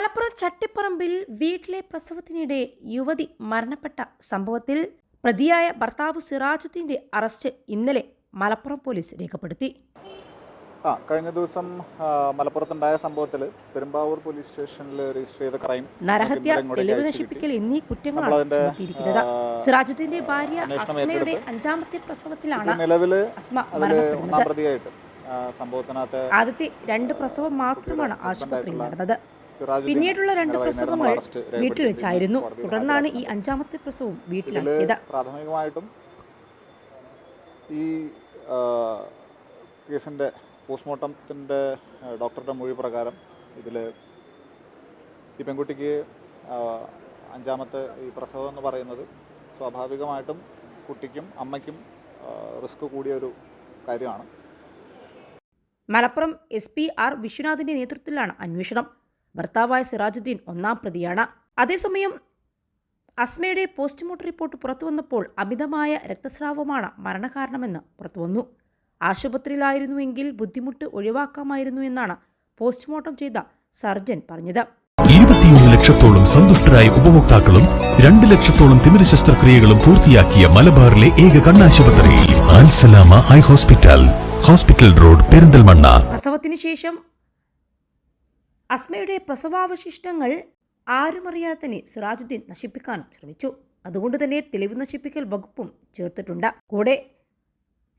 മലപ്പുറം ചട്ടിപ്പറമ്പിൽ വീട്ടിലെ പ്രസവത്തിനിടെ യുവതി മരണപ്പെട്ട സംഭവത്തിൽ പ്രതിയായ ഭർത്താവ് സിറാജുദ്ദീന്റെ അറസ്റ്റ് ഇന്നലെ മലപ്പുറം പോലീസ് രേഖപ്പെടുത്തി. ആ കഴിഞ്ഞ ദിവസം മലപ്പുറത്തുണ്ടായ സംഭവത്തിൽ പെരുമ്പാവൂർ പോലീസ് സ്റ്റേഷനിൽ രജിസ്റ്റർ ചെയ്ത ക്രൈം നരഹത്യ തെളിവ് നശിപ്പിക്കൽ എന്നീ കുറ്റങ്ങളാണ് ചുമത്തിയിരിക്കുന്നത്. സിറാജുദ്ദീന്റെ ഭാര്യ അസ്മയുടെ അഞ്ചാമത്തെ പ്രസവത്തിലാണ് നിലവിൽ അസ്മ മരണപ്പെടുന്നത്. ആദ്യത്തെ രണ്ട് പ്രസവം മാത്രമാണ് ആശുപത്രിയിൽ നടന്നത്. പിന്നീടുള്ള രണ്ട് പ്രസവങ്ങൾ വീട്ടിൽ വെച്ചായിരുന്നു. തുടർന്നാണ് ഈ അഞ്ചാമത്തെ പ്രസവം വീട്ടിലാക്കിയത് പ്രാഥമികമായിട്ടും ഈ കേസിന്റെ കേസിന്റെ പോസ്റ്റ്മോർട്ടത്തിന്റെ ഡോക്ടറുടെ മൊഴി പ്രകാരം ഇതിൽ ഈ പെൺകുട്ടിക്ക് അഞ്ചാമത്തെ ഈ പ്രസവം എന്ന് പറയുന്നത് സ്വാഭാവികമായിട്ടും കുട്ടിക്കും അമ്മയ്ക്കും റിസ്ക് കൂടിയ ഒരു കാര്യമാണ്. മലപ്പുറം എസ് പി ആർ വിശ്വനാഥിന്റെ നേതൃത്വത്തിലാണ് അന്വേഷണം. ഭർത്താവായ സിറാജുദ്ദീൻ ഒന്നാം പ്രതിയാണ്. അതേസമയം അസ്മയുടെ പോസ്റ്റ്മോർട്ടം റിപ്പോർട്ട് പുറത്തുവന്നപ്പോൾ അമിതമായ രക്തസ്രാവമാണ് മരണകാരണമെന്ന് പുറത്തുവന്നു. ആശുപത്രിയിലായിരുന്നുവെങ്കിൽ ബുദ്ധിമുട്ട് ഒഴിവാക്കാമായിരുന്നു എന്നാണ് പോസ്റ്റ്മോർട്ടം ചെയ്ത സർജൻ പറഞ്ഞത്. ഇരുപത്തിയൊന്ന് ലക്ഷത്തോളം സന്തുഷ്ടരായ ഉപഭോക്താക്കളും രണ്ട് ലക്ഷത്തോളം തിമിര ശസ്ത്രക്രിയകളും പൂർത്തിയാക്കിയ മലബാറിലെ ഏക കണ്ണാശുപത്രി Al Salama eye hospital. Hospital road Perinthalmanna. പ്രസവത്തിന് ശേഷം അസ്മയുടെ പ്രസവാവശിഷ്ടങ്ങൾ ആരുമറിയാതെ തന്നെ സിറാജുദ്ദീൻ നശിപ്പിക്കാനും ശ്രമിച്ചു. അതുകൊണ്ട് തന്നെ തെളിവ് നശിപ്പിക്കൽ വകുപ്പും ചേർത്തിട്ടുണ്ട്. കൂടെ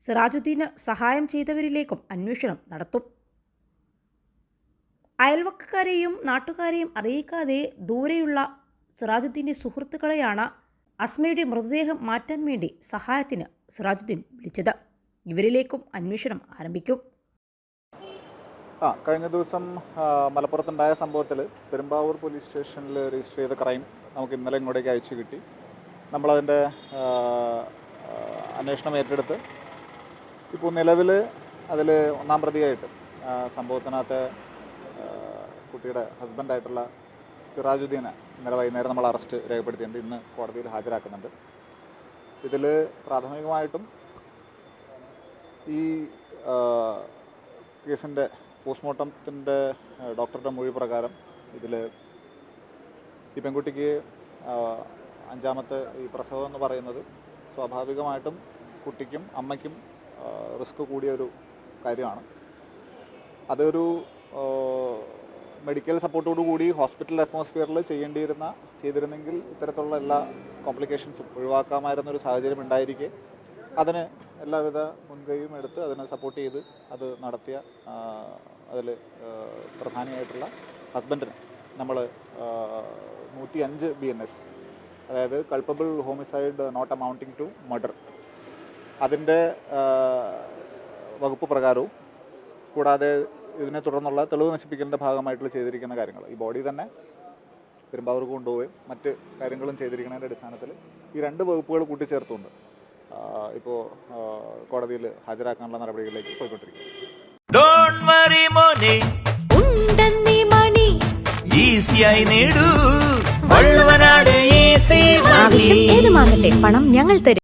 സിറാജുദ്ദീന് സഹായം ചെയ്തവരിലേക്കും അന്വേഷണം നടത്തും. അയൽവക്കക്കാരെയും നാട്ടുകാരെയും അറിയിക്കാതെ ദൂരെയുള്ള സിറാജുദ്ദീന്റെ സുഹൃത്തുക്കളെയാണ് അസ്മയുടെ മൃതദേഹം മാറ്റാൻ വേണ്ടി സഹായത്തിന് സിറാജുദ്ദീൻ വിളിച്ചത്. ഇവരിലേക്കും അന്വേഷണം ആരംഭിക്കും. ആ കഴിഞ്ഞ ദിവസം മലപ്പുറത്തുണ്ടായ സംഭവത്തിൽ പെരുമ്പാവൂർ പോലീസ് സ്റ്റേഷനിൽ രജിസ്റ്റർ ചെയ്ത ക്രൈം നമുക്ക് ഇന്നലെ ഇങ്ങോട്ടേക്ക് അയച്ചു കിട്ടി. നമ്മളതിന്റെ അന്വേഷണം ഏറ്റെടുത്ത് ഇപ്പോൾ നിലവിൽ അതിൽ ഒന്നാം പ്രതിയായിട്ട് സംഭവത്തിനകത്ത് കുട്ടിയുടെ ഹസ്ബൻഡായിട്ടുള്ള സിറാജുദ്ദീനെ ഇന്നലെ വൈകുന്നേരം നമ്മൾ അറസ്റ്റ് രേഖപ്പെടുത്തിയിട്ടുണ്ട്. ഇന്ന് കോടതിയിൽ ഹാജരാക്കുന്നുണ്ട്. ഇതിൽ പ്രാഥമികമായിട്ടും ഈ കേസിന്റെ പോസ്റ്റ്മോർട്ടത്തിന്റെ ഡോക്ടറുടെ മൊഴി പ്രകാരം ഇതിൽ ഈ പെൺകുട്ടിക്ക് അഞ്ചാമത്തെ ഈ പ്രസവം എന്ന് പറയുന്നത് സ്വാഭാവികമായിട്ടും കുട്ടിക്കും അമ്മയ്ക്കും റിസ്ക് കൂടിയൊരു കാര്യമാണ്. അതൊരു മെഡിക്കൽ സപ്പോർട്ടോടു കൂടി ഹോസ്പിറ്റൽ അറ്റ്മോസ്ഫിയറിൽ ചെയ്യേണ്ടിയിരുന്ന ചെയ്തിരുന്നെങ്കിൽ ഇത്തരത്തിലുള്ള എല്ലാ കോംപ്ലിക്കേഷൻസും ഒഴിവാക്കാമായിരുന്ന ഒരു സാഹചര്യം ഉണ്ടായിരിക്കെ. അതിന് എല്ലാവിധ മുൻകൈയും എടുത്ത് അതിനെ സപ്പോർട്ട് ചെയ്ത് അത് നടത്തിയ അതിൽ പ്രധാനിയായിട്ടുള്ള ഹസ്ബൻഡിന് നമ്മൾ നൂറ്റി അഞ്ച് ബി എൻ എസ് അതായത് culpable homicide not amounting to murder അതിന്റെ വകുപ്പ് പ്രകാരവും കൂടാതെ ഇതിനെ തുടർന്നുള്ള തെളിവ് നശിപ്പിക്കലിന്റെ ഭാഗമായിട്ടുള്ള ചെയ്തിരിക്കുന്ന കാര്യങ്ങൾ. ഈ ബോഡി തന്നെ പെരുമ്പാവൂർക്ക് കൊണ്ടുപോവുകയും മറ്റ് കാര്യങ്ങളും ചെയ്തിരിക്കുന്നതിന്റെ അടിസ്ഥാനത്തിൽ ഈ രണ്ട് വകുപ്പുകൾ കൂട്ടിച്ചേർത്തുകൊണ്ട് ഇപ്പോൾ കോടതിയിൽ ഹാജരാക്കാനുള്ള നടപടികളിലേക്ക് പോയിക്കൊണ്ടിരിക്കും ഡോണ്ട് വറി മോനെ. ഉണ്ടെന്നീ മണി. ഈസിയായി നേടൂ. വള്ളുവനാട് ഈസി ആവശ്യം ഏതുമാകട്ടെ പണം ഞങ്ങൾ തരും.